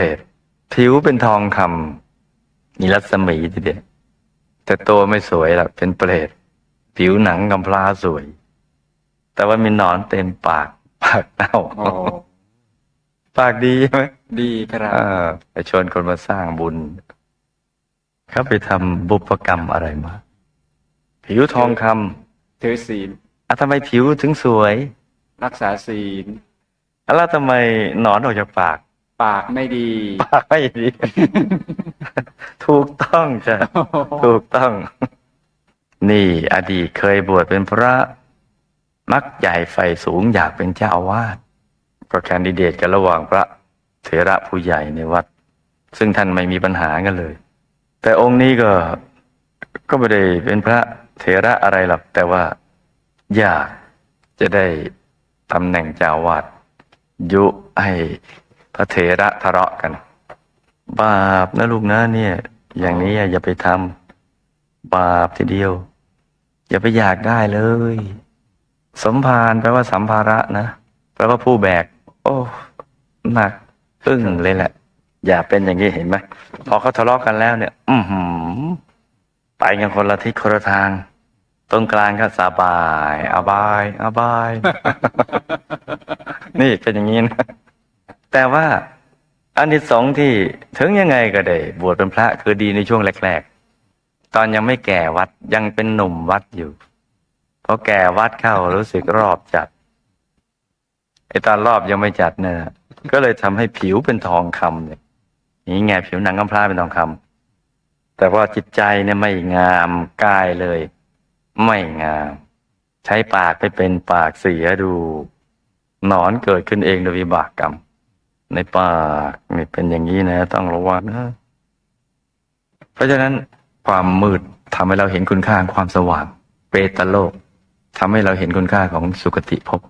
รตผิวเป็นทองคำมีรัศมีทีเดียวแต่ตัวไม่สวยหรอกเป็นเปรตผิวหนังกำพร้าสวย แต่ว่ามีหนอนเต็มปาก ปากเน่าโอ้ปากดีใช่ไหมดีครับเออไปชวนคนมาสร้างบุญเขาไปทำบุพกรรมอะไรมาผิวทองคำถือศีลอะทำไมผิวถึงสวย รักษาศีลแล้วทำไมหนอนออกจากปาก ปากไม่ดี ปากไม่ดี ถูกต้องจ้ะถูกต้อง นี่ อดีตเคยบวชเป็นพระ มักใหญ่ไฟสูงอยากเป็นเจ้าอาวาสก็แคนดิเดตกันระหว่างพระเถระผู้ใหญ่ในวัด ซึ่งท่านไม่มีปัญหากันเลย แต่องค์นี้ก็ก็ไม่ได้เป็นพระเถระอะไรหรอกแต่ว่าอยากจะได้ตำแหน่งเจ้าอาวาสยุให้ พระเถระทะเลาะกัน บาปนะลูกนะเนี่ย อย่างนี้อย่าไปทำบาปทีเดียว อย่าไปอยากได้เลย สมภารแปลว่าสัมภาระนะแปลว่าผู้แบก โอ้หนักอึ้งเลยแหละ อย่าเป็นอย่างนี้เห็นไหมพอเขาทะเลาะกันแล้วเนี่ย อือหือไปกันคนละทิศคนละทางตรงกลางก็สบาย อบาย อบาย นี่เป็นอย่างนี้นะ แต่ว่าอันที่สองที่ถึงยังไงก็ได้ บวชเป็นพระคือดีในช่วงแรกๆ ตอนยังไม่แก่วัดยังเป็นหนุ่มวัดอยู่พอแก่วัดเข้ารู้สึกรอบจัดไอตอนรอบยังไม่จัดเนี่ยก็เลยทำให้ผิวเป็นทองคำเนี่ยนี่ไงผิวหนังกำพร้าเป็นทองคำแต่ว่าจิตใจเนี่ยไม่งามกายเลย ไม่งาม ใช้ปากไปเป็นปากเสียดู หนอนเกิดขึ้นเองโดยวิบากกรรม ในปากนี่เป็นอย่างนี้นะ ต้องระวังนะ เพราะฉะนั้นความมืดทำให้เราเห็นคุณค่าของความสว่าง เปตโลกทำให้เราเห็นคุณค่าของสุคติภพ